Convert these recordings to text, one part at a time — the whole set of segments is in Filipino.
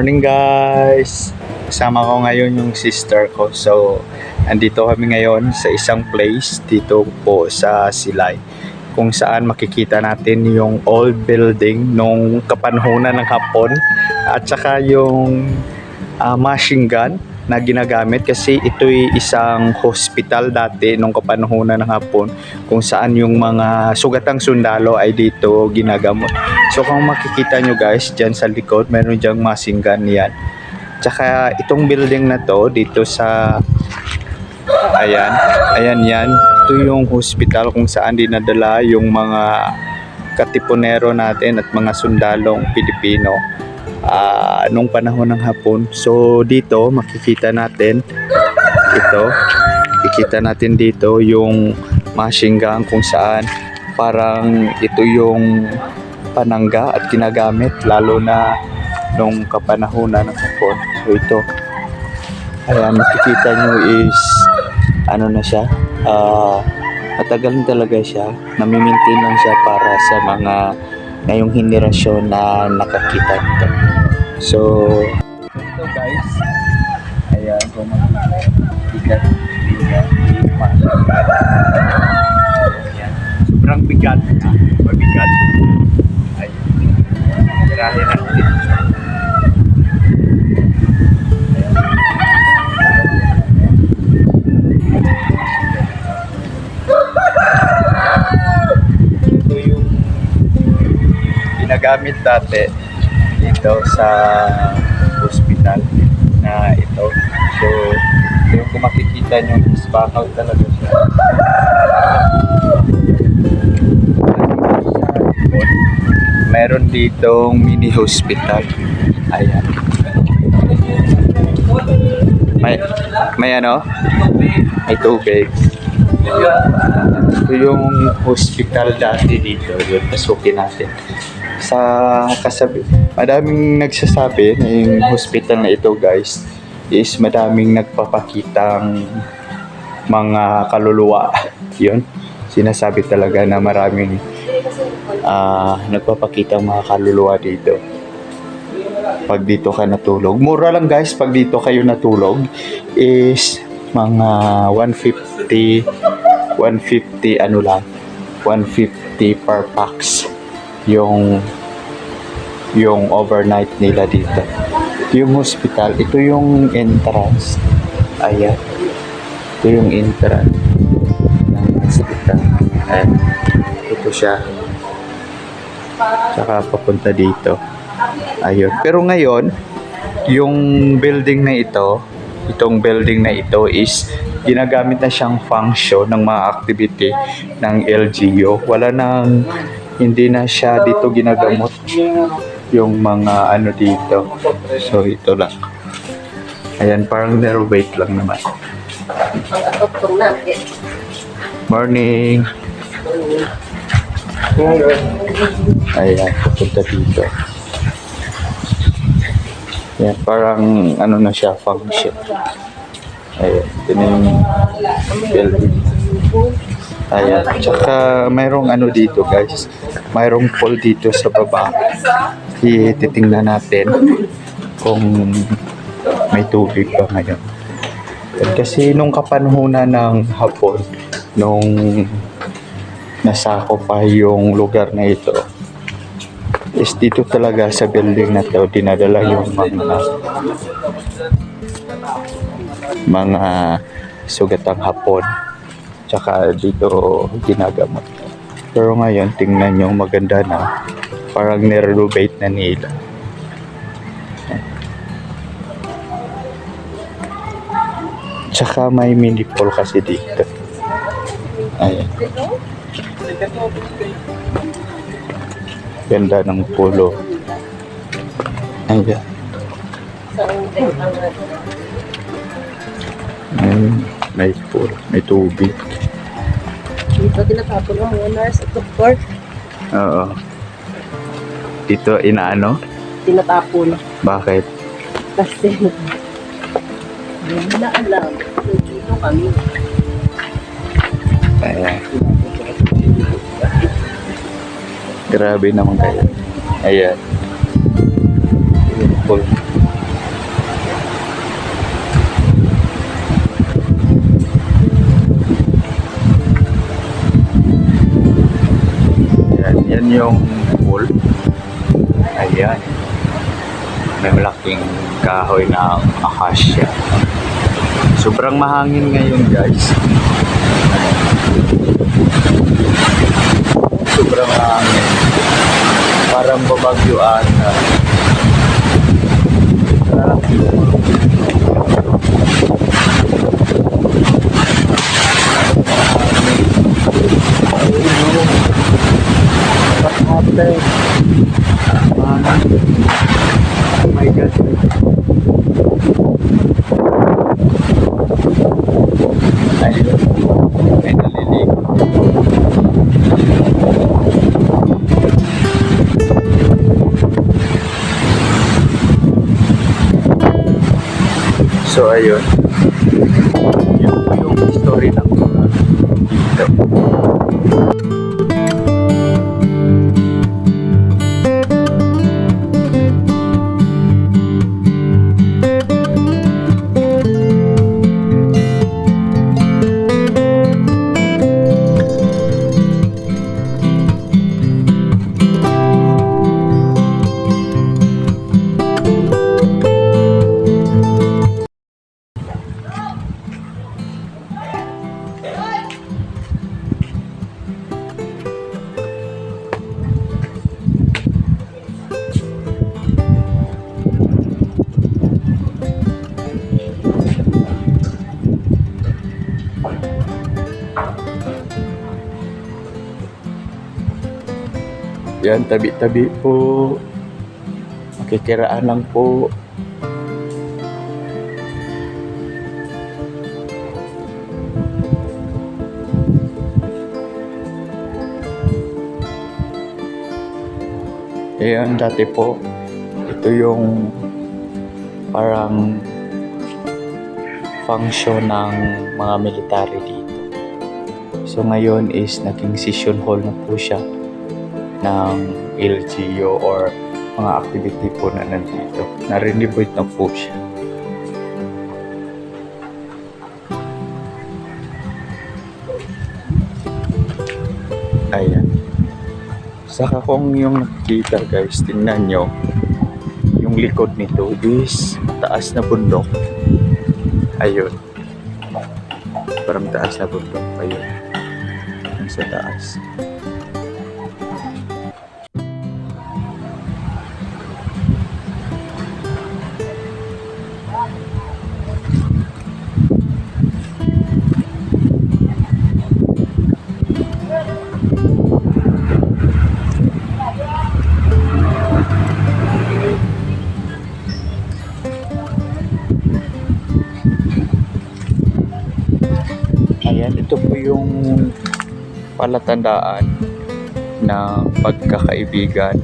Morning guys! Kasama ko ngayon yung sister ko. So, andito kami ngayon sa isang place dito po sa Silay. Kung saan makikita natin yung old building nung kapanhunan ng Hapon at saka yung ah, machine gun na ginagamit kasi ito'y isang hospital dati nung kapanhunan ng Hapon kung saan yung mga sugatang sundalo ay dito ginagamot. So kung makikita nyo guys, dyan sa likod, meron dyang machine gun yan. Tsaka itong building na to, dito sa, ayan, ayan yan. Ito yung hospital kung saan dinadala yung mga katipunero natin at mga sundalong Pilipino ah, nung panahon ng hapon. So dito, makikita natin ito. Kikita natin dito yung machine gun kung saan parang ito yung panangga at ginagamit lalo na nung kapanahunan ng hapon. So ito, ayan, makikita nyo is ano na siya, ah, matagal talaga siya. Namimintain lang siya para sa mga ngayong henerasyon na nakakita nito. So, ito guys, ayan, kung makikita, bigat, bigat. Sobrang bigat, mabigat. Ayun. Tirahin natin. Ito yung ginagamit dati dito sa hospital na ito. So, yung kung makikita nyo, is bakaw talaga siya. Meron ditong mini hospital. Ayan. May, may ano? May tubig. Ito yung hospital dati dito. Yun, pasukin natin. Sa kasabi, madaming nagsasabi na yung hospital na ito guys is madaming nagpapakitang mga kaluluwa. Yun. Sinasabi talaga na maraming ah nagpapakitang mga kaluluwa dito. Pag dito ka natulog. Mura lang guys pag dito kayo natulog is mga 150 150 ano lang 150 per pax yung yung overnight nila dito. Yung hospital ito yung entrance. Ayan. Ito yung entrance ng hospital. Ayan. Ito siya. Tsaka papunta dito. Ayun. Pero ngayon yung building na ito itong building na ito is ginagamit na siyang function ng mga activity ng LGU. Wala nang hindi na siya dito ginagamot yung mga ano dito. So ito lang. Ayan, parang renovate lang naman. Morning! Ayan, pupunta dito. Ayan, parang ano na siya, function. Ayan, ito na yung building. Ayan, tsaka mayroong ano dito guys. Mayroong pool dito sa baba. Ititingnan natin kung may tubig pa ngayon. Kasi nung kapanhunan ng hapon, nung nasako pa yung lugar na ito, is dito talaga sa building na to dinadala yung mga mga sugatang hapon tsaka dito ginagamot. Pero ngayon tingnan nyo maganda na. Parang nirenovate na nila. Tsaka may mini pool kasi dito. Ayan. Ganda ng pulo ayan. Ayun, may pool, may tubig. Dito tinatapon ang nurse at doktor. Oo. Dito inaano? Tinatapon. Bakit? Kasi hindi na alam. Dito kami. Ayan. Grabe naman kayo. Ayan. yung pool. Ayan. May malaking kahoy na akasya. Sobrang mahangin ngayon guys. Sobrang mahangin. Parang babagyuan na uh, ayun. Yun yung story ng Yan, tabi-tabi po. Makikiraan lang po. Ayan, dati po, ito yung parang function ng mga military dito. So ngayon is naging session hall na po siya ng LGU or mga activity po na nandito. Na-renovate na po siya. Ayan. Saka kung yung nakikita guys, tingnan nyo, yung likod nito is taas na bundok. Ayun. Parang taas na bundok. Ayun. Nasa taas. Ayan, ito po yung palatandaan na pagkakaibigan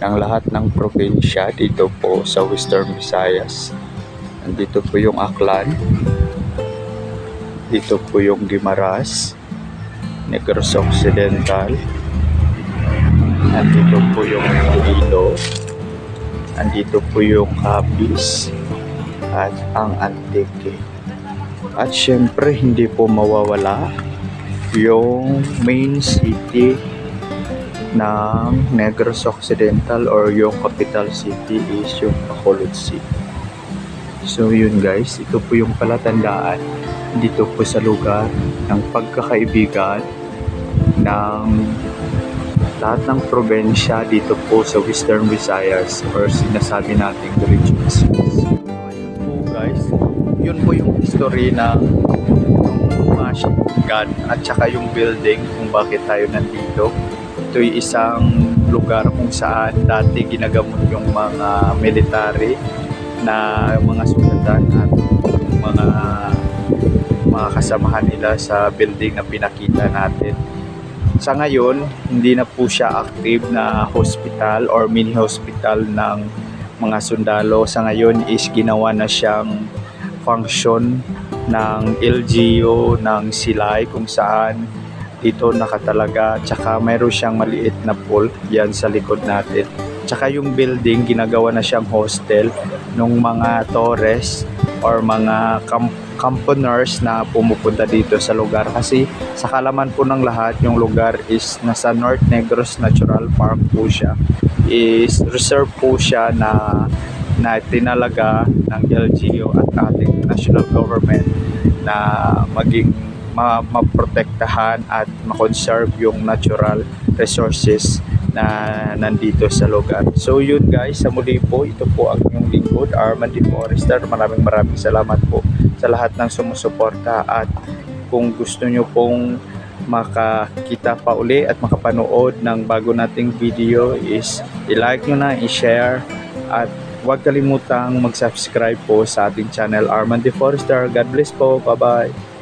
ng lahat ng probinsya dito po sa Western Visayas. Nandito po yung Aklan. Dito po yung Gimaras. Negros Occidental. Nandito po yung Iloilo. Nandito po yung Capiz. At ang Antique. At syempre, hindi po mawawala yung main city ng Negros Occidental or yung capital city is yung Bacolod City. So yun guys, ito po yung palatandaan dito po sa lugar ng pagkakaibigan ng lahat ng probensya dito po sa Western Visayas or sinasabi nating regions. Yun po yung history ng mga shotgun at saka yung building kung bakit tayo nandito. Ito'y isang lugar kung saan dati ginagamot yung mga military na mga sundatan at mga mga kasamahan nila sa building na pinakita natin. Sa ngayon, hindi na po siya active na hospital or mini hospital ng mga sundalo. Sa ngayon is ginawa na siyang function ng LGU ng Silay kung saan dito nakatalaga. Tsaka mayroon siyang maliit na pool yan sa likod natin. Tsaka yung building ginagawa na siyang hostel. Nung mga Torres or mga camp camponers na pumupunta dito sa lugar. Kasi sa kalaman po ng lahat yung lugar is nasa North Negros Natural Park po siya. Is reserve po siya na na tinalaga ng LGU at ating national government na maging ma- maprotektahan at makonserve yung natural resources na nandito sa lugar. So yun guys, sa muli po, ito po ang inyong lingkod, Armand D. Forester. Maraming maraming salamat po sa lahat ng sumusuporta at kung gusto nyo pong makakita pa uli at makapanood ng bago nating video is i-like nyo na, i-share at huwag kalimutang mag-subscribe po sa ating channel Armand D. Forester. God bless po. Bye-bye.